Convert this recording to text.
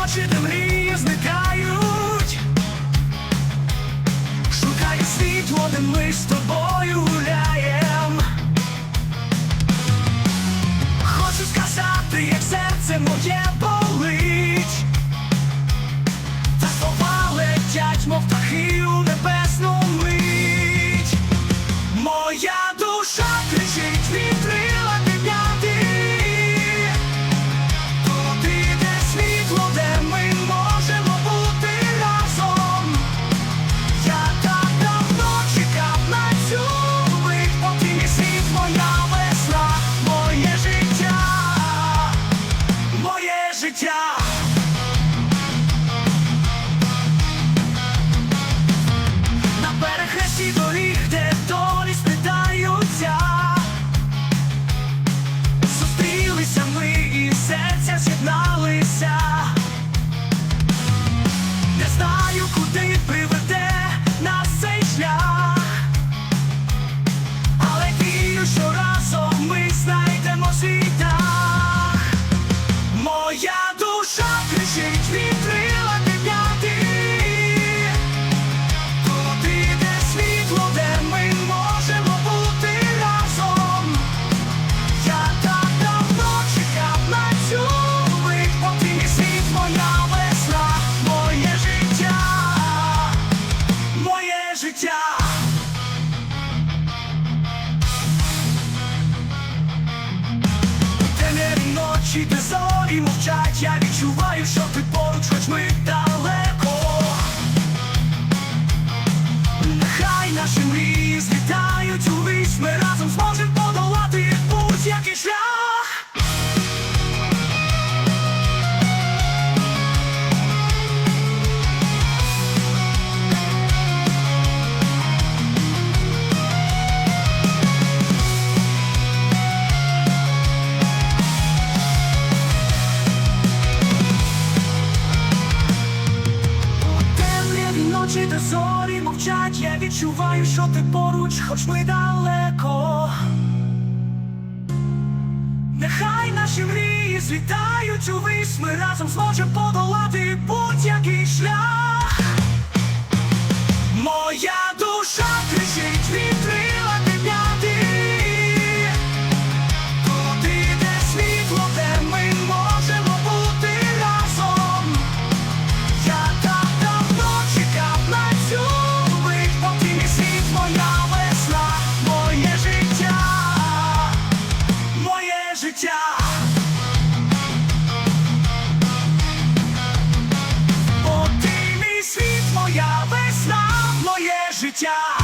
ночі де мрії зникають, шукаю світло, де ми з тобою гуляєм. Хочу сказати, як серце моє. Очі ти зорі мовчать, як де зорі мовчать, я відчуваю, що ти поруч, хоч ми далеко. Нехай наші мрії злітають увесь, ми разом зможемо подолати job.